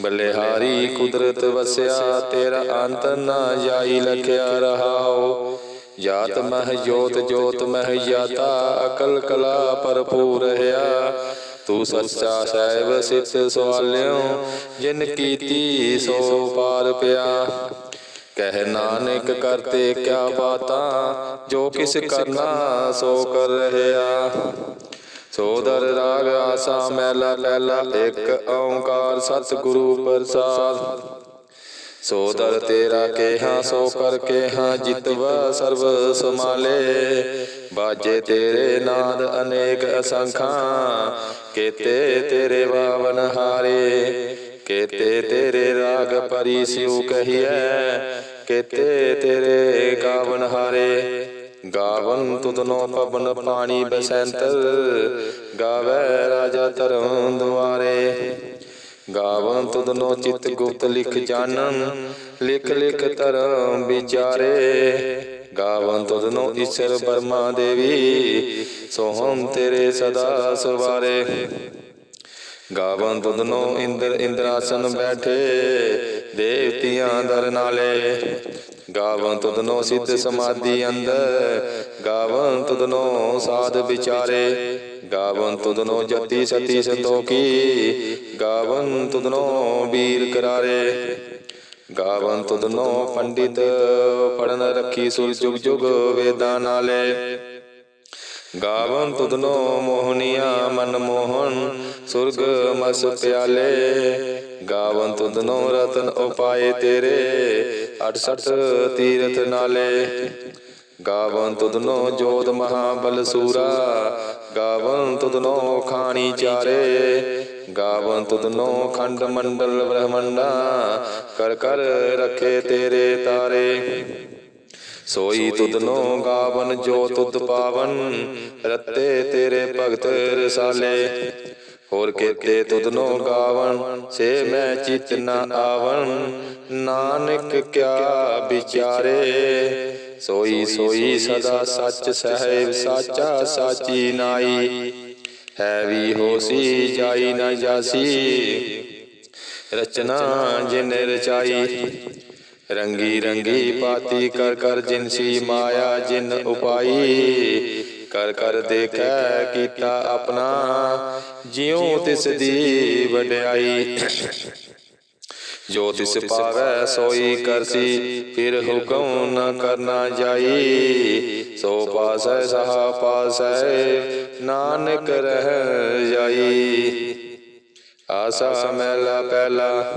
ਬਲਿਹਾਰੀ ਕੁਦਰਤ ਵਸਿਆ, ਤੇਰਾ ਅੰਤ ਨਾ ਜਾਈ ਲਖਿਆ ਰਹਾਓ। ਜਾਤ ਮਹਿ ਜੋਤ ਜੋਤ ਮਹ ਜਾਤਾ, ਅਕਲ ਕਲਾ ਭਰਪੂਰ ਰਹਾ ਤੂੰ ਸੱਚਾ ਸਾਹਿਬ ਸਿੱਧ ਸਵਾਲਿਓ, ਜਿਨ ਕੀਤੀ ਸੋ ਪਾਰ ਪਿਆ। ਕਹਿ ਨਾਨਕ ਕਰਤੇ ਕਿਆ ਬਾਤਾਂ, ਜੋ ਕਿਸ ਕਰਨਾ ਸੋ ਕਰ ਰਹਿਆ ਸੋਦਰ ਰਾਗ ਆਸਾ ਮਹਿਲਾ ਪਹਿਲਾ, ਇੱਕ ਓੰਕਾਰ ਸਤਿਗੁਰੂ ਪ੍ਰਸਾਦ। ਸੋਦਰ ਤੇਰਾ ਕੇਹਾ, ਸੋ ਕਰ ਕੇਹਾ, ਜਿਤਵਾ ਸਰਬ ਸਮਾਲੇ ਬਾਜੇ ਤੇਰੇ ਨਾਦ ਅਨੇਕ ਅਸੰਖਾਂ, ਕੇਤੇ ਤੇਰੇ ਵਾਵਨ ਹਾਰੇ। ਕੇਤੇ ਤੇਰੇ ਰਾਗ ਪਰੀ ਸਿਉ ਕਹੀਐ, ਕੇਤੇ ਤੇਰੇ ਗਾਵਨ ਹਾਰੇ। ਗਾਵਨ ਤੁਧਨੋ ਪਵਨ ਪਾਣੀ ਬਸੰਤਰ ਗਾਵੇ ਰਾਜਾ ਧਰਮ ਦੁਆਰੇ। ਗਾਵਨ ਤੁਧਨੋ ਚਿਤ ਗੁਪਤ ਲਿਖ ਜਾਣਨ ਲਿਖ ਲਿਖ ਧਰਮ ਵਿਚਾਰੇ। ਗਾਵਨ ਤੁਧਨੋ ਈਸ਼ਰ ਬਰਮਾ ਦੇਵੀ, ਸੋਹਮ ਤੇਰੇ ਸਦਾ ਸਵਾਰੇ। ਗਾਵਨ ਤੁਧਨੋ ਇੰਦਰ ਇੰਦਰਾਸਨ ਬੈਠੇ, ਦੇਵਤਿਆਂ ਦਰ ਨਾਲੇ। ਗਾਵਨ ਤੁਧਨੋ ਸਿੱਧ ਸਮਾਧੀ ਅੰਦਰ, ਗਾਵਨ ਤੁਧਨੋ ਸਾਧ ਵਿਚਾਰੇ, ਗਾਵਨ ਤੁਧਨੋ ਜਤੀ ਸਤੀ ਸੰਤੋਖੀ, ਗਾਵਨ ਤੁਧਨੋ ਵੀਰ ਕਰਾਰੇ, ਗਾਵਨ ਤੁਧਨੋ ਪੰਡਿਤ ਪੜਨ ਰੱਖੀ ਸੁਰ ਜੁਗ ਜੁਗ ਵੇਦਾਂ ਨਾਲੇ, ਗਾਵਨ ਤੁਧਨੋ ਮੋਹਨੀਆ ਮਨ ਮੋਹਨ ਸੁਰਗ ਮਸ ਪਿਆਲੇ, ਗਾਵਨ ਤੁਧਨੋ ਰਤਨ ਉਪਾਏ ਤੇਰੇ 68 ਤੀਰਥ ਨਾਲੇ। ਗਾਵਨ ਤੁਧਨੋ ਜੋਤ ਮਹਾਬਲ ਸੂਰਾ। ਗਾਵਨ ਤੁਧਨੋ ਖਾਣੀ ਚਾਰੇ। ਗਾਵਨ ਤੁਧਨੋ ਖੰਡ ਮੰਡਲ ਬ੍ਰਹਮੰਡਾ। ਕਰ ਕਰ ਰੱਖੇ ਤੇਰੇ ਤਾਰੇ। ਸੋਈ ਤੁਧਨੋ ਗਾਵਨ ਜੋ ਤੁਧ ਪਾਵਨ ਰਤੇ ਤੇਰੇ ਭਗਤ ਰਸਾਲੇ। ਹੋਰ ਕੇਤੇ ਤੁਧਨੋ ਗਾਵਨ ਸੇ ਮੈਂ ਚਿਤ ਨ ਆਵਨ ਨਾਨਕ ਕਿਆ ਵਿਚਾਰੇ। ਸੋਈ ਸੋਈ ਸਦਾ ਸੱਚ ਸਹਿਬ ਸਾਚਾ ਸਾਚੀ ਨਾਈ। ਹੈ ਵੀ ਹੋਸੀ ਜਾਈ ਨਾ ਜਾਸੀ। ਰਚਨਾ ਜਿਨ ਰਚਾਈ ਰੰਗੀ ਰੰਗੀ ਪਾਤੀ ਕਰ ਕਰ ਜਿਨਸੀ ਮਾਇਆ ਜਿਨ ਉਪਾਈ। ਕਰ ਕਰ ਦੇਖੈ, ਕੀਤਾ ਆਪਣਾ। ਜਿਉ ਤਿਸ ਦੀ ਵਡਿਆਈ। ਜੋ ਤਿਸ ਪਾਵੈ, ਸੋਈ ਕਰਸੀ, ਫਿਰ ਹੁਕਮ ਨ ਕਰਨਾ ਜਾਈ। ਸੋ ਪਾਸੈ, ਸਹਾ ਪਾਸੈ, ਨਾਨਕ ਰਹਿ ਜਾਈ। ਆਸਾ ਮਹਿਲਾ ਪਹਿਲਾ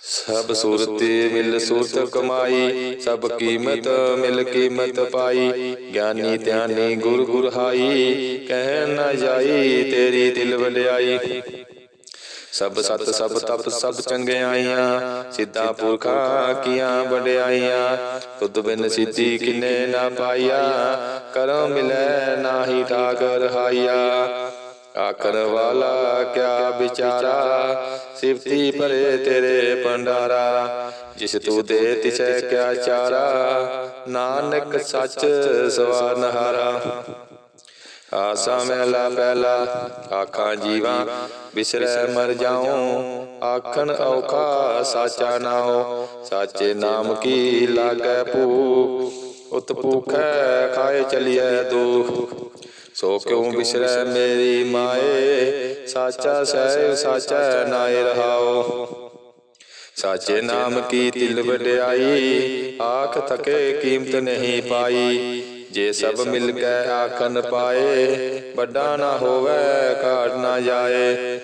ਸਭ ਸੂਰਤੀ ਮਿਲ ਸੂਰਤ ਕਮਾਈ, ਸਭ ਕੀਮਤ ਮਿਲ ਕੀਮਤ ਪਾਈ। ਗਿਆਨੀ ਧਿਆਨੀ ਗੁਰ ਗੁਰ ਕਹਿ ਨਾ ਜਾਈ ਤੇਰੀ ਦਿਲ ਵਡਿਆਈ। ਸਭ ਸਤ ਸਭ ਤਪ ਸਭ ਚੰਗਿਆਈਆਂ ਸਿੱਧਾ ਪੁਰਖਾਂ ਕੀਆਂ ਵਡਿਆਈਆਂ। ਤੁਧ ਬਿਨ ਸਿੱਧੀ ਕਿਨੇ ਨਾ ਪਾਈਆ, ਕਰਮ ਮਿਲੈ ਨਾਹੀ ਠਾਕਰ ਹਾਈਆ ਆਖਣ ਵਾਲਾ ਕਿਆ ਵਿਚਾਰਾ? ਸਿਫਤੀ ਭਰੇ ਤੇਰੇ ਭੰਡਾਰਾ। ਜਿਸ ਤੂੰ ਦੇ ਤਿਸੈ ਕਿਆ ਚਾਰਾ? ਨਾਨਕ ਸੱਚ ਸਵਾਨਹਾਰਾ ਆਸਾ ਮਹਿਲਾ ਪਹਿਲਾ, ਆਖਾਂ ਜੀਵਾਂ, ਬਿਸਰੈ ਮਰ ਜਾਉ। ਆਖਣ ਔਖਾ ਸਾਚਾ ਨਾਉ, ਸਾਚੇ ਨਾਮ ਕੀ ਲਾਗੈ ਭੂ? ਉਤ ਭੂਖੈ ਖਾਏ ਚਲਿਐ ਦੁਖ। ਸੋ ਕਿਉ ਬਿਸਰੈ ਮੇਰੀ ਮਾਏ? ਸਾਚਾ ਸਹਿਬ ਸਾਚਾ ਨਾਏ ਰਹਾਓ। ਸਾਚੇ ਨਾਮ ਕੀ ਤਿਲ ਵਡਿਆਈ? ਆਖ ਥਕੇ ਕੀਮਤ ਨਹੀਂ ਪਾਈ। ਜੇ ਸਭ ਮਿਲ ਕੇ ਆਖਨ ਪਾਏ ਵੱਡਾ ਨਾ ਹੋਵੇ ਘਾਟ ਨਾ ਜਾਏ।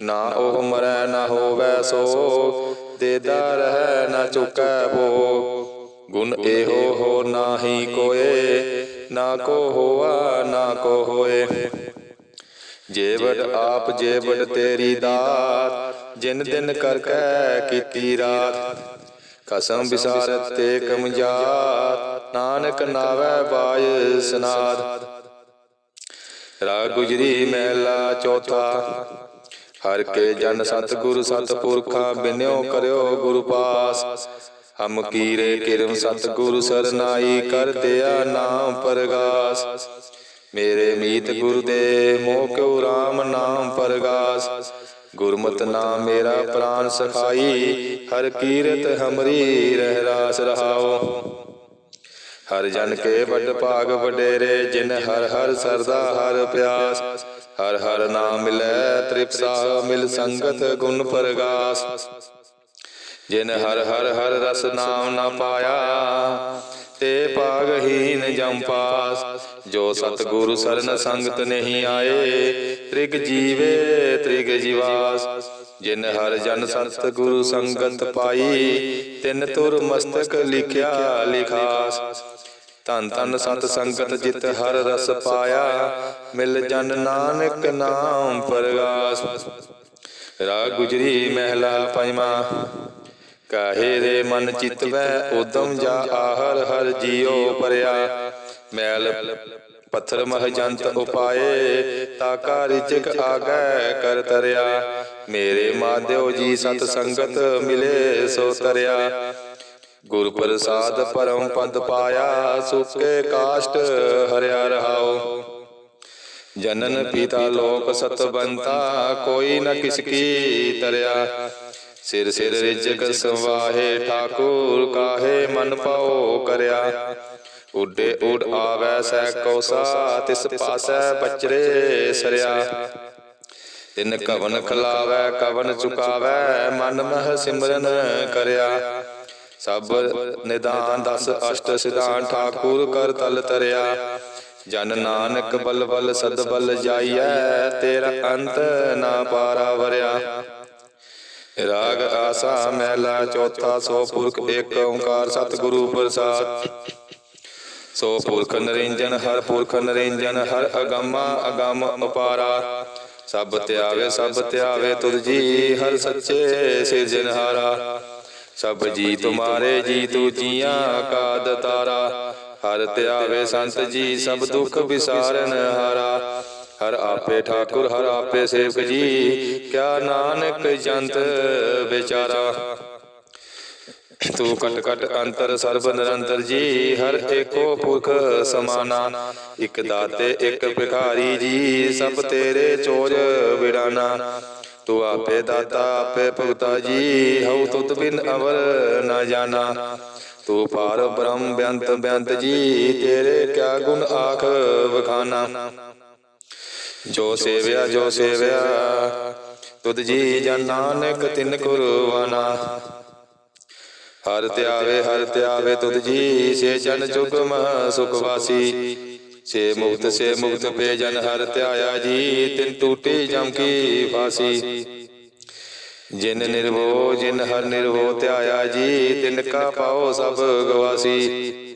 ਨਾ ਉਹ ਮਰੈ ਨਾ ਹੋਵੇ ਸੋ ਦੇਦਾ ਰਹਿ ਨਾ ਚੁਕੈ ਭੋ ਗੁਣ ਇਹੋ ਹੋ ਨਾਹੀ ਕੋਏ, ਨਾ ਕੋ ਹੋਆ, ਨਾ ਕੋ ਹੋਏ। ਜੇਵੜ ਆਪ ਜੇਵੜ ਤੇਰੀ ਦਾਤ, ਜਿਨ ਦਿਨ ਕਰ ਕੈ ਕੀਤੀ ਰਾਤ। ਕਸਮ ਵਿਸਾਰਤ ਤੇ ਕਮਜਾਤ ਨਾਨਕ ਨਾਵੈ ਬਾਜ ਸਨਾਦ। ਰਾਗ ਗੁਜਰੀ ਮਹਿਲਾ ਚੌਥਾ, ਹਰ ਕੇ ਜਨ ਸਤਿਗੁਰ ਸਤਿਪੁਰਖਾ ਬਿਨਿਓ ਕਰਿਓ ਗੁਰੂ ਪਾਸ। ਹਮ ਕੀਰੇ ਕਿਰਮ ਸਤਿਗੁਰ ਸਰਨਾਈ ਕਰ ਦਿਆ ਨਾਮ ਪਰਗਾਸ। ਮੇਰੇ ਮੀਤ ਗੁਰ ਦੇ ਮੋਹ ਕਿਉ ਰਾਮ ਨਾਮ ਪਰਗਾਸ। ਗੁਰਮਤਿ ਨਾਮ ਮੇਰਾ ਪ੍ਰਾਨ ਸਖਾਈ। ਹਰ ਕੀਰਤ ਹਮਰੀ ਰਹਿ ਰਾਸ ਰਹਾਓ। ਹਰ ਜਨ ਕੇ ਵੱਡ ਭਾਗ ਵਡੇਰੇ ਜਿਨ ਹਰ ਹਰ ਸਰਦਾ ਹਰ ਪਿਆਸ। ਹਰ ਹਰ ਨਾਮ ਮਿਲੈ ਤ੍ਰਿਪਸਾ ਮਿਲ ਸੰਗਤ ਗੁਣ ਪਰਗਾਸ। ਜਿਨ ਹਰ ਹਰ ਹਰ ਰਸ ਨਾਮ ਨਾ ਪਾਇਆ, ਤੇ ਭਾਗਹੀਨ ਜਮ ਪਾਸ। ਜੋ ਸਤਿਗੁਰੂ ਸਰਨ ਸੰਗਤ ਨਹੀਂ ਆਏ, ਤ੍ਰਿਗ ਜੀਵੇ, ਤ੍ਰਿਗ ਜੀਵਾਸ। ਜਿਨ ਹਰ ਜਨ ਸੰਤ ਗੁਰੂ ਸੰਗਤ ਪਾਈ, ਤਿਨ ਤੁਰ ਮਸਤਕ ਲਿਖਿਆ ਲਿਖਾਸ। ਧੰਨ ਧੰਨ ਸਤ ਸੰਗਤ ਜਿਤ ਹਰ ਰਸ ਪਾਇਆ, ਮਿਲ ਜਨ ਨਾਨਕ ਨਾਮ ਪਰਗਾਸ। ਰਾਗ ਗੁਜਰੀ ਮਹਿਲਾ ਪੰਜਵਾ। ਕਾਹੇ ਦੇ ਮਨ ਚਿਤਵੈ ਉਦਮ ਜਾ ਆਹਰ ਹਰ ਜੀਉ ਪਰਿਆ ਮੈਲ ਪੱਥਰ ਮਹ ਜੰਤ ਉਪਾਏ ਤਾਕਾ ਰਿਜਕ ਆਗੈ ਕਰ ਤਰਿਆ। ਮੇਰੇ ਮਾਧਿਓ ਜੀ ਸਤ ਸੰਗਤ ਮਿਲੇ ਸੋ ਤਰਿਆ। ਗੁਰ ਪ੍ਰਸਾਦ ਪਰਮ ਪਦ ਪਾਇਆ ਸੁਕੇ ਕਾਸ਼ਟ ਹਰਿਆ ਰਹਾਓ। ਜਨਨ ਪਿਤਾ ਲੋਕ ਸਤਬੰਤਾ ਕੋਈ ਨ ਕਿਸ ਕੀ ਤਰਿਆ। ਸਿਰ ਸਿਰ ਰਿਜਕ ਸਵਾਹੇ, ਠਾਕੁਰ ਕਾਹੇ ਮਨ ਪਾਓ ਕਰਿਆ। ਉਡੇ ਉਡ ਆਵੈ ਸੈ ਕੋਸਾ, ਤਿਸ ਪਾਸੈ ਬਚਰੇ ਸਰਿਆ। ਤਿਨ ਕਵਨ ਖਲਾਵੈ, ਕਵਨ ਚੁਕਾਵੈ, ਮਨ ਮਹ ਸਿਮਰਨ ਕਰਿਆ। ਸਭ ਨਿਦਾਨ ਦਸ ਅਸ਼ਟ ਸਿਧਾਨ, ਠਾਕੁਰ ਕਰ ਤਲ ਤਰਿਆ। ਜਨ ਨਾਨਕ ਬਲ ਬਲ ਸਦ ਬਲ ਜਾਈਐ, ਤੇਰਾ ਅੰਤ ਨਾ ਪਾਰਾ ਵਰਿਆ। ਰਾਗ ਆਸਾ ਮਹਿਲਾ ਚੌਥਾ ਸੋ ਪੁਰਖ ਏਕ ਓੰਕਾਰ ਸਤਿਗੁਰੂ ਪ੍ਰਸਾਦ। ਸੋ ਪੁਰਖ ਨਰਿੰਜਨ, ਹਰ ਪੁਰਖ ਨਰਿੰਜਨ, ਹਰ ਅਗੰਮਾ ਅਗੰਮ ਅਪਾਰਾ। ਸਭ ਧਿਆਵੇ ਸਭ ਧਿਆਵੇ ਤੁਧ ਜੀ, ਹਰ ਸੱਚੇ ਸਿਰਜਨਹਾਰਾ ਸਭ ਜੀ ਤੁਮਾਰੇ, ਜੀ ਤੂ ਜੀਆਂ ਕਾ ਦਤਾਰਾ। ਹਰ ਧਿਆਵੇ ਸੰਤ ਜੀ, ਸਭ ਦੁੱਖ ਵਿਸਾਰਨ ਹਾਰਾ। ਹਰ ਆਪੇ ਠਾਕੁਰ, ਹਰ ਆਪੇ ਸੇਵਕ ਜੀ। ਕਿਆ ਨਾਨਕ ਜੰਤ ਵਿਚਾਰਾ। ਤੂੰ ਕਟ ਕਟ ਅੰਤਰ ਸਰਬ ਨਿਰੰਤਰ ਜੀ, ਹਰ ਏਕੋ ਪੁਰਖ ਸਮਾਨਾ। ਇਕ ਦਾਤੇ, ਇਕ ਭਿਖਾਰੀ ਜੀ, ਸਭ ਤੇਰੇ ਚੋਜ ਵਿੜਾਨਾ। ਤੂੰ ਆਪੇ ਦਾਤਾ, ਆਪੇ ਭਗਤਾ ਜੀ, ਹਉ ਤੁਤ ਬਿਨ ਅਵਰ ਨਾ ਜਾਣਾ ਤੂੰ ਪਾਰ ਬ੍ਰਹਮ ਬੇਅੰਤ ਬੇਅੰਤ ਜੀ, ਤੇਰੇ ਕਿਆ ਗੁਣ ਆਖ ਵਖਾਨਾ। ਜੋ ਸੇਵਿਆ ਜੋ ਸੇਵਿਆ ਤੁਧ ਜੀ ਜਨ ਨਾਨਕ ਤਿਨ ਕੁਰਵਾਨਾ ਹਰ ਧਿਆਵੇ ਹਰ ਧਿਆਵੇ ਤੁਧ ਜੀ। ਸੇ ਜਨ ਜੁਗਮ ਸੁਖ ਵਾਸੀ। ਸੇ ਮੁਕਤ ਸੇ ਮੁਕਤ ਪੇ ਜਨ ਹਰ ਧਿਆਇਆ ਜੀ। ਤਿਨ ਟੂਟੀ ਜਮ ਕੀ ਫਾਸੀ ਜਿਨ ਨਿਰਭਉ ਜਿਨ ਹਰ ਨਿਰਭਉ ਧਿਆਇਆ ਜੀ। ਤਿਨ ਕਾ ਪਾਓ ਸਭ ਗਵਾਸੀ।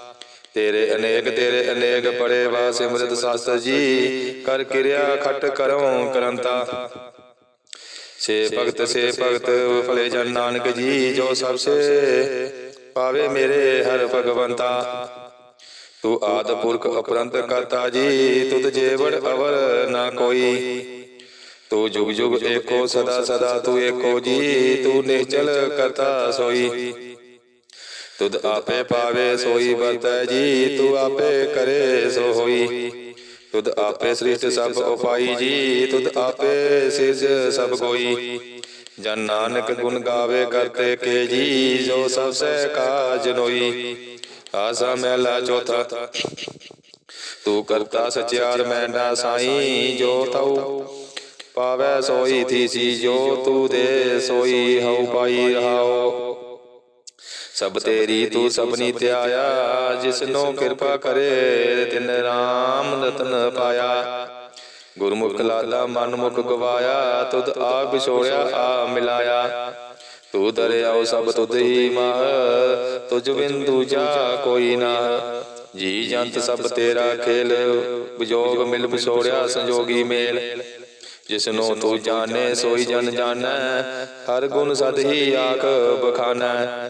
ਤੇਰੇ ਅਨੇਕ ਤੇਰੇ ਅਨੇਕ ਪੜੇ ਵਾ ਸਿਮਰਤ ਸਾਸਤਰ ਜੀ। ਕਰ ਕਿਰਿਆ ਖਟ ਕਰਉ ਕਰੰਤਾ। ਸੇ ਭਗਤ ਸੇ ਭਗਤ ਫਲੇ ਜਨ ਨਾਨਕ ਜੀ, ਜੋ ਸਭ ਸੇ ਪਾਵੇ ਮੇਰੇ ਹਰ ਭਗਵੰਤਾ। ਤੂੰ ਆਦ ਪੁਰਖ ਅਪਰੰਤ ਕਰਤਾ ਜੀ, ਤੁਧ ਜੇਵੜ ਅਵਰ ਨਾ ਕੋਈ। ਤੂੰ ਜੁਗ ਜੁਗ ਏਕੋ ਸਦਾ ਸਦਾ ਤੂੰ ਏਕੋ ਜੀ, ਤੂੰ ਨਿਸ਼ਚਲ ਕਰਤਾ ਸੋਈ। ਤੁਧ ਆਪੇ ਪਾਵੇ ਸੋਈ ਵਰਤੈ ਜੀ ਤੂੰ ਆਪੇ ਕਰੇ ਸੋ ਹੋਈ ਤੁਧ ਆਪੇ ਸ੍ਰਿਸ਼ਟ ਸਭ ਉਪਾਈ ਜੀ ਤੁਧ ਆਪੇ ਸਿਜ ਸਭ ਕੋਈ ਜਨ ਨਾਨਕ ਗੁਣ ਗਾਵੇ ਕਰਤੇ ਕੇ ਜੀ ਜੋ ਸਭ ਸੇ ਕਾਜ ਨੋਈ। ਆਸਾ ਮਹਿਲਾ ਚੌਥਾ। ਤੂੰ ਕਰਤਾ ਸਚਿਆਰ ਮੈਂ ਨਾ ਸਾਈ ਜੋ ਤਉ ਪਾਵੈ ਸੋਈ ਥੀਸੀ ਜੋ ਤੂੰ ਦੇ ਸੋਈ ਹਉ ਪਾਈ ਰਹਾਓ ਸਭ ਤੇਰੀ ਤੂੰ ਸਭਨੀ ਧਿਆਇਆ, ਜਿਸਨੋ ਕਿਰਪਾ ਕਰੇ ਤਿਨ ਰਾਮ ਰਤਨ ਪਾਇਆ। ਗੁਰਮੁਖ ਲਾਲਾ ਮਨ ਮੁਖ ਗਵਾਇਆ, ਤੁਧ ਆ ਵਿਛੋੜਿਆ ਆ ਮਿਲਾਇਆ। ਤੂੰ ਦਰਿਆਓ ਸਭ ਤੁਧ ਹੀ ਮਾਹ, ਤੁਝ ਬਿਨ ਦੂਜਾ ਕੋਈ ਨਾ। ਜੀ ਜੰਤ ਸਭ ਤੇਰਾ ਖੇਲ ਵਿਜੋਗ ਮਿਲ ਵਿਛੋੜਿਆ ਸੰਜੋਗੀ ਮੇਲ। ਜਿਸਨੂੰ ਤੂੰ ਜਾਣੇ, ਸੋਈ ਜਨ ਜਾਣੈ, ਹਰ ਗੁਣ ਸਦ ਹੀ ਆਖ ਬਖਾਨੈ।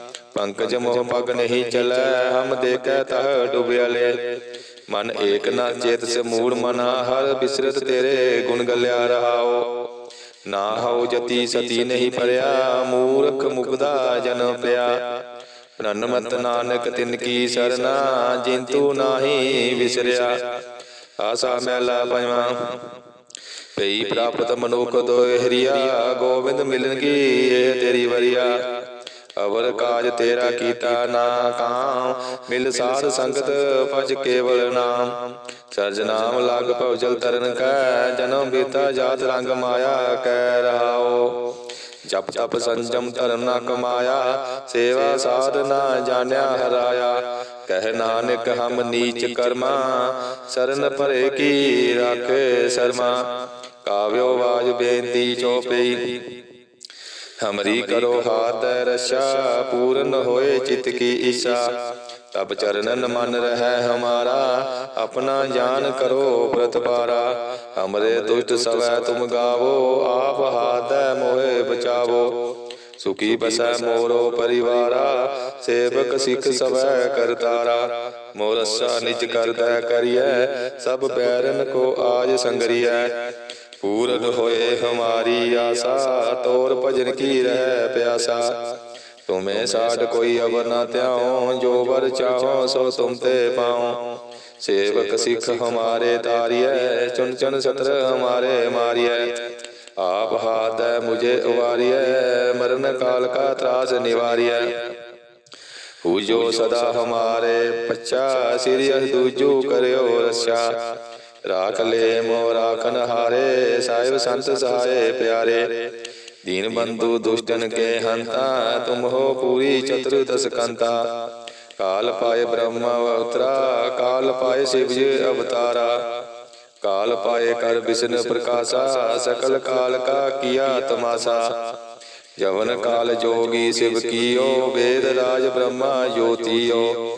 ਪੰਕਜ ਮੋਹ ਪਗ ਨਹੀਂ ਚਲੈ, ਹਮ ਦੇਖੈ ਤਹ ਡੁਬਿਆਲੇ ਮਨ ਏਕ ਨਾ ਚੇਤ ਸੇ ਮੂੜ ਮਨਾ, ਹਰ ਬਿਸਰਤ ਤੇਰੇ ਗੁਣ ਗਲਿਆ ਰਹਾਓ ਨਾ ਹਉ ਜਤੀ ਸਤੀ ਨਹੀਂ ਪਰਿਆ ਮੂਰਖ ਮੁਗਦਾ ਜਨ ਪਿਆ। ਪ੍ਰਨਮਤ ਨਾਨਕ ਤਿਨ ਕੀ ਸਰਨਾ, ਜਿੰਤੂ ਨਾਹੀ ਵਿਸਰਿਆ। ਆਸਾ ਮੈਲਾ ਪੰਜਵਾਂ। ਪਈ ਪ੍ਰਾਪਤ ਮਨੁਖ ਦੋਇ ਹਰੀਆ ਗੋਬਿੰਦ ਮਿਲਨ ਕੀ ਇਹ ਤੇਰੀ ਵਰਿਆ। ਅਵਰ ਕਾਜ ਤੇਰਾ ਕੀਤਾ ਨਾ ਕਾਮ। ਮਿਲ ਸਾਧ ਸੰਗਤ ਭਜ ਕੇਵਲ ਨਾਮ। ਸਰਜ ਨਾਮ ਲਗ ਭਵਜਲ ਤਰਨ ਕੈ। ਜਨਮ ਬੀਤਾ ਜਾਤ ਰੰਗ ਮਾਇਆ ਕੈ ਰਹਾਓ। ਜਪ ਤਪ ਸੰਜਮ ਧਰਮ ਨਾ ਕਮਾਇਆ। ਸੇਵਾ ਸਾਧ ਨਾ ਜਾਣਿਆ ਹਰਾਇਆ। ਕਹਿ ਨਾਨਕ ਹਮ ਨੀਚ ਕਰਮਾ। ਸਰਨ ਭਰੇ ਕੀ ਰਾਖੇ ਸਰਮਾ। ਕਾਵਿਓ ਬਾਜ ਬੇਨਤੀ ਚੋਪਈ ਹਮਰੀ ਕਰੋ ਹਾਥ ਰਸ਼ਾ, ਪੂਰਨ ਹੋਏ ਚਿਤ ਕੀ ਈਸ਼ਾ। ਤਬ ਚਰਨਨ ਮਨ ਰਹਿ ਹਮਾਰਾ, ਆਪਣਾ ਜਾਨ ਕਰੋ ਪ੍ਰਤਪਾਰਾ ਹਮਰੇ ਦੁਸ਼ਟ ਸਵੈ ਤੁਮ ਗਾਵੋ, ਆਪ ਹਾਥੈ ਮੋਹਿ ਬਚਾਵੋ। ਸੁਖੀ ਬਸੈ ਮੋਰੋ ਪਰਿਵਾਰਾ, ਸੇਵਕ ਸਿੱਖ ਸਵੈ ਕਰਤਾਰਾ ਮੋਰਸਾ ਨਿਜ ਕਰਦਾ ਕਰੀਐ, ਸਭ ਬੈਰਨ ਕੋ ਆਜ ਸੰਗਰੀਐ। ਪੂਰਨ ਹੋਏ ਹਮਾਰੀ ਆਸਾ, ਤੋਰ ਭਜਨ ਕੀ ਰਹਿ ਪਿਆਸਾ। ਤੁਮੇ ਸਾਡ ਕੋਈ ਅਵਰ ਨਾ ਧਿਆਉ, ਜੋ ਵਰ ਚਾਹੋ ਸੋ ਤੁਮ ਤੇ ਪਾਉ। ਸੇਵਕ ਸਿੱਖ ਹਮਾਰੇ ਤਾਰੀਐ ਚੁਨ ਚੁਨ ਸਤਰ ਹਮਾਰੇ ਮਾਰੀਐ। ਆਪ ਹਾਥੈ ਮੁਝੇ ਉਵਾਰੀਐ, ਮਰਨ ਕਾਲ ਕਾ ਤਰਾਸ ਨਿਵਾਰੀਐ। ਜੋ ਸਦਾ ਹਮਾਰੇ ਪੱਚਾ ਸਿਰਿਯ ਦੂਜੂ ਕਰਿਓ ਰਸਿਆ ਰਾਖ ਲੈ ਮੋ ਰਾਖਨ ਹਾਰੇ ਸਾਹਿਬ ਸੰਤ ਸਹਾਏ ਪਿਆਰੇ। ਦੀਨ ਬੰਧੂ ਦੁਸ਼ਟਨ ਕੇ ਹੰਤਾ, ਤੁਮ ਹੋ ਪੂਰੀ ਚਤੁਰਦਸ ਕੰਤਾ ਕਾਲ ਪਾਏ ਬ੍ਰਹਮਾ ਅਵਤਰਾ ਕਾਲ ਪਾਏ ਸ਼ਿਵ ਜੀ ਅਵਤਾਰਾ। ਕਾਲ ਪਾਏ ਕਰ ਵਿਸ਼ਨ ਪ੍ਰਕਾਸ਼ਾ, ਸਕਲ ਕਾਲ ਕਾ ਕੀਆ ਤਮਾਸਾ। ਜਵਨ ਕਾਲ ਜੋਗੀ ਸ਼ਿਵ ਕੀਓ, ਵੇਦ ਰਾਜ ਬ੍ਰਹਮਾ ਜੋਤੀਓ।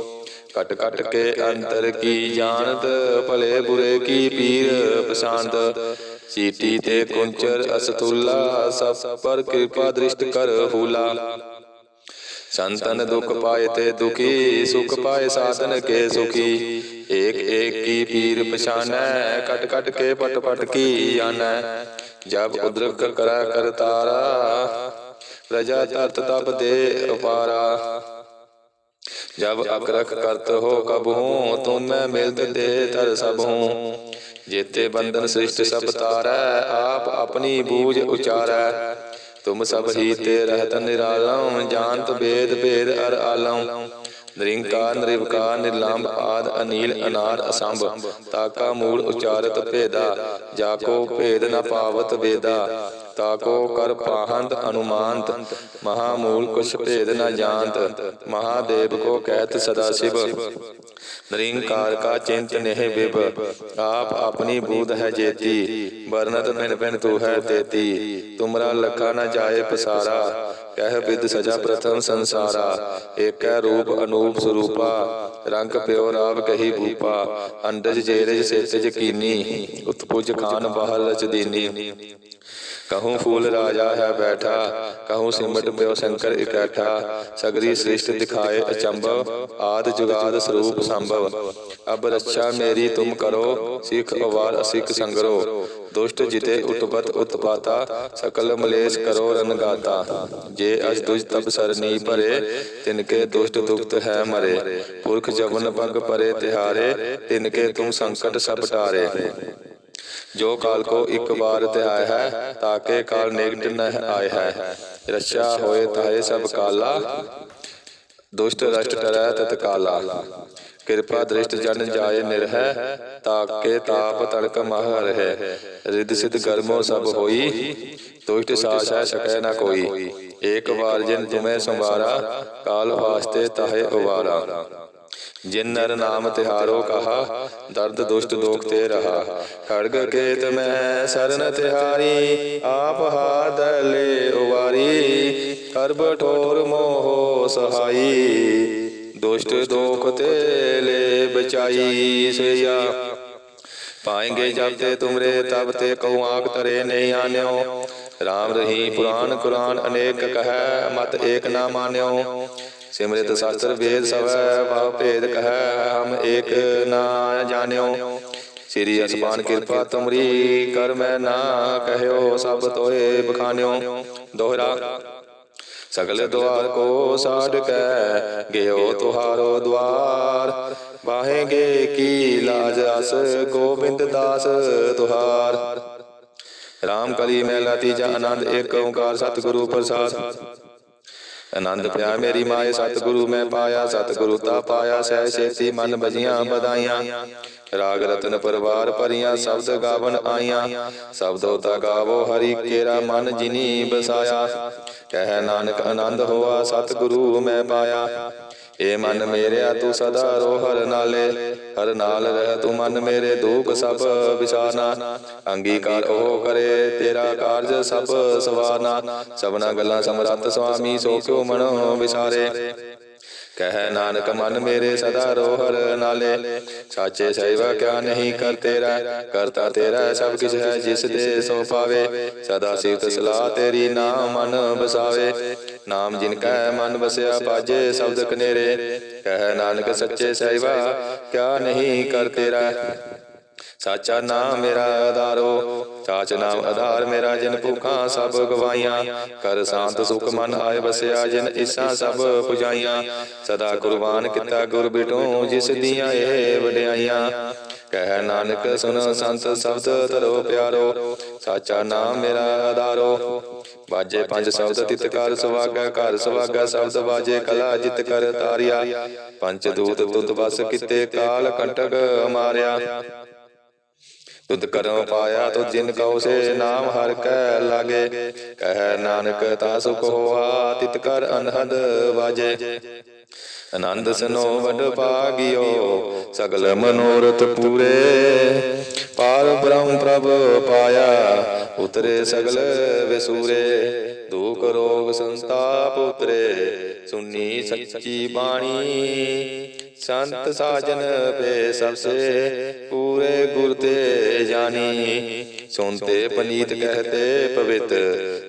ਕਟ ਕਟ ਕੇ ਅੰਤਰ ਕੀ ਜਾਣਤ ਭਲੇ ਬੁਰੇ ਕੀ ਪੀਰ ਪਛਾਨਤ ਸੀਟੀ ਤੇ ਕੁੰਚਰ ਅਸਤੁਲਾ ਸਭ ਪਰ ਕਿਰਪਾ ਦ੍ਰਿਸ਼ਟ ਕਰ ਹੂਲਾ। ਸੰਤਨ ਦੁਖ ਪਾਏ ਤੇ ਦੁਖੀ ਸੁਖ ਪਾਏ ਸਾਧਨ ਕੇ ਸੁਖੀ। ਏਕ ਏਕ ਕੀ ਪੀਰ ਪਛਾਨੈ ਕਟ ਕਟ ਕੇ ਪਟ ਪਟ ਕੀ ਜਾਣੈ। ਜਬ ਉਦਰਕ ਕਰੈ ਕਰਤਾਰਾ ਪ੍ਰਜਾ ਤਤ ਤਪ ਦੇ ਅਪਾਰਾ। ਜਬ ਅਕਰਖ ਕਰਤ ਹੋ ਕਬ ਹੂੰ ਤੁਮ ਮੈਂ ਮਿਲਤ ਦੇ ਤਰ ਸਭ। ਹੂੰ ਜੇਤੇ ਬੰਧਨ ਸ੍ਰਿਸ਼ਟ ਸਭ ਤਾਰੈ, ਆਪ ਆਪਣੀ ਬੂਝ ਉਚਾਰੈ। ਤੁਮ ਸਭ ਹੀ ਤੇ ਰਹਿਤ ਨਿਰਾਲਮ, ਜਾਣਤ ਬੇਦ ਭੇਦ ਅਰ ਆਲਮ। ਨਿਰੰਕਾਰ, ਨਿਰਵਕਾਰ, ਨਿਰਲੰਭ ਆਦ, ਅਨੀਲ ਅਨਾਦ ਅਸੰਭ। ਤਾਕਾ ਮੂਲ ਉਚਾਰਤ ਭੇਦਾ ਜਾ ਕੋ ਭੇਦ ਨ ਪਾਵਤ ਵੇਦਾ। ਤਾਕੋ ਕਰ ਪਾਹੰਤ ਅਨੁਮਾਨਤ ਮਹਾ ਮੂਲ ਕੁਛ ਭੇਦ ਨ ਜਾਣਤ। ਮਹਾਦੇਵ ਕੋ ਕਹਿਤ ਸਦਾ ਸਿਵ। ਨਿਰੰਕਾਰ ਕਾ ਚਿੰਤ ਨਹਿ ਵਿਭ ਆਪ ਆਪਣੀ ਬੂਧ ਹੈ ਜੇਤੀ ਵਰਨਤ ਬਿਨ ਬਿਨ ਤੂ ਹੈ ਤੇਤੀ, ਤੁਮਰਾ ਲਖਾ ਨਾ ਜਾਏ ਪਸਾਰਾ, ਕਹਿ ਬਿਦ ਸਜਾ ਪ੍ਰਥਮ ਸੰਸਾਰਾ, ਏਕੈ ਰੂਪ ਅਨੂਪ ਸਰੂਪਾ, ਰੰਗ ਪਿਓ ਰਾਵ ਕਹੀ ਭੂਪਾ, ਅੰਡਜ ਜੇਰਜ ਸੇਤਜ ਕੀਨੀ, ਉਤਪੁਜ ਖਾਨ ਬਹਲ ਰਚ ਕਹੂੰ ਫੂਲ ਰਾਜਾ ਹੈ ਬੈਠਾ, ਕਹੂੰ ਸਿਮਟ ਪਿਓ ਸ਼ੰਕਰ ਇਕੱਠਾ, ਸਗਰੀ ਸ੍ਰਿਸ਼ਟ ਦਿਖਾਏ ਅਚੰਭਵ, ਆਦ ਜੁਗਾਦ ਸਰੂਪ ਸੰਭਵ। ਅਬ ਰੱਛਾ ਮੇਰੀ ਤੁਮ ਕਰੋ, ਸਿੱਖ ਅਵਾਰ ਅਸਿੱਖ ਸੰਗਰੋ। ਦੁਸ਼ਟ ਜਿਤੇ ਉਤਪਤ ਉਤਪਾਤਾ, ਸਕਲ ਮਲੇਸ਼ ਕਰੋ ਰਨਗਾਤਾ ਜੇ ਅਸ ਦੁਜ ਤਬ ਸਰਨੀ ਭਰੇ ਤਿਨਕੇ ਦੁਸ਼ਟ ਦੁਖਤ ਹੈ ਮਰੇ। ਪੁਰਖ ਜਵਨ ਪਗ ਪਰੇ ਤਿਹਾਰੇ ਤਿਨਕੇ ਤੁਮ ਸੰਕਟ ਸਭ ਟਾਰੇ। ਜੋ ਕਾਲ ਕੋ ਇੱਕ ਬਾਰ ਧਿਆਇ ਹੈ ਤਾਕੇ ਕਾਲ ਨਿਕਟ ਨ ਆਏ ਹੈ। ਰਛਾ ਹੋਏ ਤਾਏ ਸਭ ਕਾਲਾ। ਦੁਸ਼ਟ ਰਸ਼ਟ ਟਰੈ ਤਤ ਕਾਲਾ। ਕਿਰਪਾ ਦ੍ਰਿਸ਼ਟ ਜਨ ਜਾਏ ਨਿਰਹਿ ਤਾਕੇ ਤਾਪ ਤੜਕ ਮਹ ਰਹਿ। ਰਿਦ ਸਿਧ ਗਰਮੋ ਸਭ ਹੋਈ। ਦੁਸ਼ਟ ਸਾਸ ਸਕੈ ਨ ਕੋਈ। ਏਕ ਵਾਰ ਜਿਨ ਤੁਮੈ ਸੰਵਾਰਾ ਕਾਲ ਵਾਸਤੇ ਤਾਹੇ ਉਵਾਰਾ ਜਿਨ ਨਰ ਨਾਮ ਤਿਹਾਰੋ ਕਹਾ, ਦਰਦ ਦੁਸ਼ਟ ਦੋਖ ਤੇ ਰਹਾ। ਖੜਗ ਕੇਤ ਮੈਂ ਸਰਨ ਤਿਹਾਰੀ, ਆਪ ਹਾਦ ਲੈ ਉਵਾਰੀ। ਕਰਬ ਠੋਰ ਮੋਹ ਸਹਾਈ, ਦੁਸ਼ਟ ਦੋਖ ਤੇ ਲੈ ਬਚਾਈ ਸਈਆ ਪਾਏਂਗੇ ਜਬ ਤੇ ਤੁਮਰੇ ਤਬ ਤੇ ਕਉ ਆਖ ਤਰੇ ਨਹੀਂ ਆਨਿਓ। ਰਾਮ ਰਹੀ ਪੁਰਾਨ ਕੁਰਾਨ ਅਨੇਕ ਕਹੈ, ਮਤ ਏਕ ਨਾ ਮਾਨਿਓ। ਸਿਮਰਿਤ ਸ਼ਾਸਤਰ ਵੇਦ ਸਵੈ ਭਾਵ ਭੇਦ ਕਹੈ ਹਮ ਏਕ ਨਾ ਜਾਣਿਓ। ਸ੍ਰੀ ਅਸਮਾਨ ਕਿਰਪਾ ਤੁਮਰੀ ਕਰ ਮੈਂ ਨਾ ਕਹਿਓ ਸਭ ਤੋਏ ਬਖਾਨਿਓ। ਦੋਹਰਾ। ਸਗਲ ਦੁਆਰ ਕੋ ਸਾਡ ਕੈ ਗਿਓ ਤੁਹਾਰੋ ਦੁਆਰ। ਬਾਹੇਗੇ ਕੀ ਲਾਜ ਅਸ ਗੋਬਿੰਦ ਦਾਸ ਤੁਹਾਰ। ਰਾਮ ਕਲੀ ਮਹਿਲਾ ਤੀਜਾ ਆਨੰਦ ਏਕ ਓੰਕਾਰ ਸਤਿਗੁਰੂ ਪ੍ਰਸਾਦ। ਆਨੰਦ ਪਿਆ ਮੇਰੀ ਮਾਏ ਸਤਿਗੁਰੂ ਮੈਂ ਪਾਇਆ ਸਤਿਗੁਰੂ ਤਾ ਪਾਇਆ ਸਹਿ ਛੇਤੀ ਮਨ ਬਜੀਆਂ ਬਦਾਈਆਂ ਰਾਗ ਰਤਨ ਪਰਵਾਰ ਭਰੀਆਂ ਸ਼ਬਦ ਗਾਵਨ ਆਈਆਂ। ਸ਼ਬਦੋ ਤਾ ਗਾਵੋ ਹਰੀ ਕੇਰਾ ਮਨ ਜਿਨੀ ਬਸਾਇਆ। ਕਹਿ ਨਾਨਕ ਆਨੰਦ ਹੋਆ ਸਤਿਗੁਰੂ ਮੈਂ ਪਾਇਆ। ਏ ਮਨ ਮੇਰਿਆ ਤੂੰ ਸਦਾ ਰੋ, ਹਰ ਨਾਲੇ। ਹਰ ਨਾਲ ਰਹਿ ਤੂੰ ਮਨ ਮੇਰੇ ਦੁਖ ਸਭ ਵਿਸਾਰਨਾ ਅੰਗੀਕਾਰ ਉਹ ਕਰੇ, ਤੇਰਾ ਕਾਰਜ ਸਭ ਸਵਾਰਨਾ ਸਭਨਾ ਗੱਲਾਂ ਸਮਰੱਥ ਸੁਆਮੀ, ਸੋ ਕਿਉ ਮਨੋ ਵਿਸਾਰੇ ਕਹਿ ਨਾਨਕ ਮਨ ਮੇਰੇ ਸਦਾ ਰੋ ਨਾਲੇ। ਸਾਚੇ ਸੇਵਾ ਕਿਆ ਨਹੀਂ ਕਰ ਤੇਰਾ ਕਰਤਾ ਤੇਰਾ ਸਭ ਕੁਝ ਹੈ ਜਿਸ ਦੇ ਸੋ ਪਾਵੇ। ਸਦਾ ਸਿਫਤ ਸਲਾਹ ਤੇਰੀ ਨਾਮ ਮਨ ਬਸਾਵੇ ਨਾਮ ਜਿਨ ਕੈ ਮਨ ਬਸਿਆ ਪਾਜੇ ਸ਼ਬਦ ਕਨੇਰੇ। ਕਹਿ ਨਾਨਕ ਸੱਚੇ ਸੇਵਾ ਕਿਆ ਨਹੀਂ ਕਰ ਤੇਰਾ। ਸਾਚਾ ਨਾਮ ਮੇਰਾ ਆਧਾਰੋ, ਸਾਚ ਨਾਮ ਆਧਾਰ ਮੇਰਾ ਜਿਨ ਭੁਖਾਂ ਸਭ ਗਵਾਈਆਂ। ਕਰ ਸ਼ਾਂਤ ਸੁਖ ਮਨ ਆਏ ਬਸਿਆ ਜਿਨ ਇਸਾ ਸਭ ਪੁਜਾਈਆਂ। ਸਦਾ ਕੁਰਬਾਨ ਕੀਤਾ ਗੁਰ ਬਿਟੂ ਜਿਸ ਦੀਆਂ ਇਹ ਵਡਿਆਈਆਂ। ਕਹਿ ਨਾਨਕ ਸੁਨ ਸੰਤ ਸ਼ਬਦ ਧਰੋ ਪਿਆਰੋ, ਸਾਚਾ ਨਾਮ ਮੇਰਾ ਆਧਾਰੋ। ਬਾਜੇ ਪੰਜ ਸ਼ਬਦ ਤਿਤ ਕਰ ਸੁਵਾਗਾ ਘਰ ਸੁਵਾਗਾ ਸ਼ਬਦ ਬਾਜੇ ਕਲਾ ਜਿਤ ਕਰ ਤਾਰਿਆ। ਪੰਜ ਦੂਤ ਤੁਤ ਬਸ ਕਿਤੇ ਕਾਲ ਕੰਟਕ ਮਾਰਿਆ। ਤੁਧ ਕਰਮ ਪਾਇਆ, ਤੁਧ ਜਿਨ ਕਉ ਸੇ ਨਾਮ ਹਰ ਕੈ ਲਾਗੇ। ਕਹਿ ਨਾਨਕ ਤਾ ਸੁਖ ਹੋਆ, ਤਿਤ ਕਰ ਅਨਹਦ ਵਾਜੇ। ਆਨੰਦ ਸਨੋ ਵਡ ਭਾਗਿਓ ਸਗਲ ਮਨੋਰਥ ਪੂਰੇ। ਪਾਰ ਬ੍ਰਹਮ ਪ੍ਰਭ ਪਾਇਆ, ਉਤਰੇ ਸਗਲ ਵਿਸੂਰੇ। ਦੁਖ ਰੋਗ ਸੰਤਾਪ ਉਤਰੇ ਸੁਨੀ ਸੱਚੀ ਬਾਣੀ। ਸੰਤ ਸਾਜਨ ਪੇ ਸਭ ਸੇ ਪੂਰੇ ਗੁਰ ਤੇ ਜਾਨੀ ਸੁਨਤੇ ਪਨੀਤ ਕਹਤੇ ਪਵਿੱਤ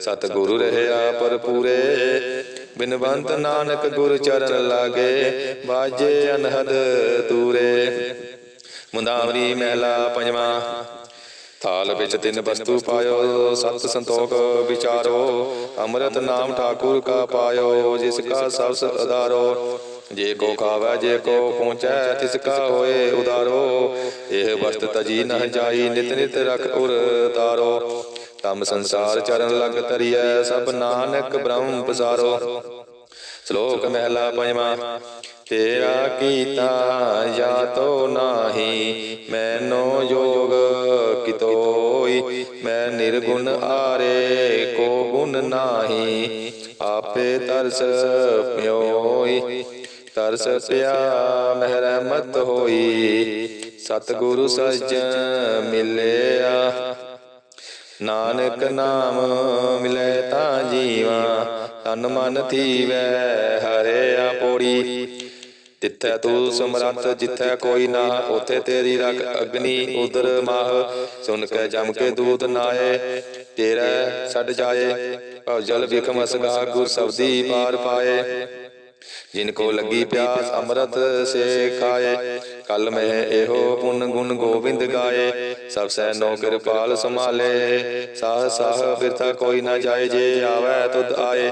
ਸਤ ਗੁਰੂ ਰਹਿਆ ਪਰ। ਪੂਰੇ ਬਿਨਵੰਤ ਨਾਨਕ ਗੁਰ ਚਰਨ ਲਾਗੇ ਬਾਜੇ ਅਨਹਦ ਤੂਰੇ ਮੁੰਦਾਵਰੀ ਮਹਿਲਾ ਪੰਜਵਾਂ ਥਾਲ ਵਿੱਚ ਤਿੰਨ ਵਸਤੂ ਪਾਇਓ ਸਤ ਸੰਤੋਖ ਵਿਚਾਰੋ। ਅੰਮ੍ਰਿਤ ਨਾਮ ਠਾਕੁਰ ਕਾ ਪਾਇਓ ਜਿਸ ਕਾ ਸਬਸ ਅਦਾਰੋ ਜੇ ਕੋ ਖਾਵੈ ਜੇ ਕੋ ਪਹੁੰਚੈ ਤਿਸ ਕਾ ਹੋਏ ਉਦਾਰੋ। ਇਹ ਵਸਤ ਤਜੀ ਨਹ ਜਾਈ ਨਿਤ ਨਿਤ ਰਖ ਉਰ ਤਾਰੋ ਤਮ ਸੰਸਾਰ ਚਰਨ ਲਗ ਤਰੀਐ ਸਭ ਨਾਨਕ ਬ੍ਰਹਮ ਪਸਾਰੋ। ਸ਼ਲੋਕ ਮਹਿਲਾ ਪੰਜਵਾਂ। ਤੇਰਾ ਕੀਤਾ ਜਾਂ ਤੋ ਨਾਹੀ ਮੈਨੋ ਮੈਂ ਨਿਰਗੁਣ ਆਰੇ, ਕੋ ਗੁਣ ਨਾਹੀ, ਆਪੇ ਤਰਸ ਪਿਓਈ। ਤਰਸ ਪਿਆ ਮਹਿ ਰਹਿਮਤ ਹੋਈ, ਸਤਿਗੁਰੂ ਸੱਜਣ ਮਿਲਿਆ। ਨਾਨਕ ਨਾਮ ਮਿਲੇ ਤਾਂ ਜੀਵਾ, ਤਨ ਮਨ ਥੀਵੈ, ਹਰਿਆ ਪੋੜੀ। ਤਿੱਥੈ ਤੂੰ ਸਮਰੱਥ ਜਿੱਥੈ ਕੋਈ ਨਾ ਉਥੇ ਤੇਰੀ ਰਖ ਅਗਨੀ ਉਦਰ ਮਾਹ। ਸੁਨ ਕੇ ਜਮ ਕੇ ਦੂਤ ਨਾਏ ਤੇਰਾ ਛੱਡ ਜਾਏ ਭਵ ਜਲ ਵਿਖਮ ਅਸਗਾ ਗੁਰ ਸਬਦੀ ਪਾਰ ਪਾਏ। ਜਿਨ ਕੋ ਲੱਗੀ ਪਿਆਸ ਅੰਮ੍ਰਿਤ ਸੇ ਖਾਏ। ਕਲ ਮਹਿ ਇਹੋ ਪੁੰਨ ਗੁਣ ਗੋਬਿੰਦ ਗਾਏ। ਸਭ ਸੈ ਨੋ ਕਿਰਪਾਲ ਸੰਭਾਲੇ। ਸਾਹ ਸਾਹ ਬਿਰਥਾ ਕੋਈ ਨਾ ਜਾਏ ਜੇ ਆਵੈ ਤੁਧ ਆਏ।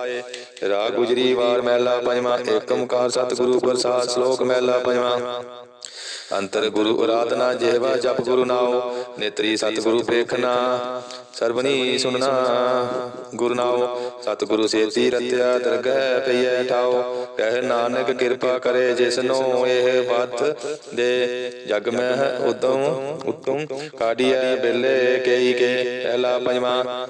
ਰਾਗ ਗੁਜਰੀ ਵਾਰ ਮਹਿਲਾ ਪੰਜਵਾ ਏਕ ਓੰਕਾਰ ਸਤਿਗੁਰੂ ਪ੍ਰਸਾਦ ਸ਼ਲੋਕ ਮਹਿਲਾ ਪੰਜਵਾ। ਅੰਤਰ ਗੁਰੂ ਅਰਾਧਨਾ ਜਿਹਵਾ ਜਪ ਗੁਰੂ ਨਾਉ, ਨੇਤਰੀ ਸਤਿਗੁਰੂ ਵੇਖਣਾ ਸਰਬਨੀ ਸੁਨਣਾ ਗੁਰੂ ਨਾਉ, ਸਤਿਗੁਰੂ ਸੇਤੀ ਰਤਿਆ, ਦਰਗਹਿ ਪਈਐ ਠਾਉ। ਕਹਿ ਨਾਨਕ ਕਿਰਪਾ ਕਰੇ ਜਿਸਨੋ ਇਹ ਬਤ ਦੇ। ਜਗ ਮਹਿ ਉਦਮ ਉਤਮ ਕਾਢੀਐ ਬੇਲੇ ਕੇਈ ਕੇ। ਪਹਿਲਾ ਪੰਜਵਾ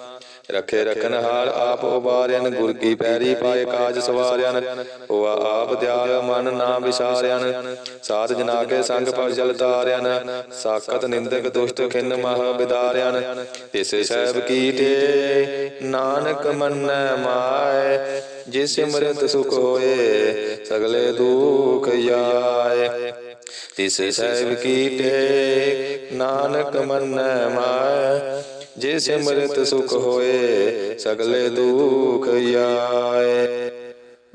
ਰਖੇ ਰਖਨ ਹਾਰ ਆਪ ਉਬਾਰਿਆਨ ਗੁਰ ਕੀ ਪੈਰੀ ਪਾਏ ਕਾਜ ਸਵਾਰਿਆਨ ਹੋਆ ਆਪ ਦਿਆਲ ਮਨ ਨਾ ਵਿਸਾਰਿਆਨ ਸਾਧ ਜਨਾ ਕੇ ਸੰਗ ਪਰ ਜਲ ਤਾਰਿਆਨ ਸਾਖਤ ਨਿੰਦਕ ਦੁਸ਼ਟ ਖਿੰਨ ਮਹ ਬਿਦਾਰਿਆਨ ਤਿਸ ਸਹਿਬ ਕੀਟੇ ਨਾਨਕ ਮੰਨੈ ਮਾਏ, ਜਿਸ ਸਿਮਰਤ ਸੁਖ ਹੋਏ, ਸਗਲੇ ਦੁਖ ਜਾਏ ਤਿਸ ਸਹਿਬ ਕੀਟੇ ਨਾਨਕ ਮੰਨੈ ਮਾਏ ਜੇ ਸਿਮਰਤ ਸੁਖ ਹੋਏ ਸਗਲੇ ਦੁਖ ਜਾਏ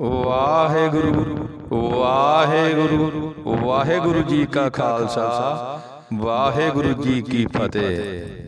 ਵਾਹਿਗੁਰੂ ਵਾਹਿਗੁਰੂ ਵਾਹਿਗੁਰੂ ਜੀ ਕਾ ਖਾਲਸਾ ਵਾਹਿਗੁਰੂ ਜੀ ਕੀ ਫਤਿਹ।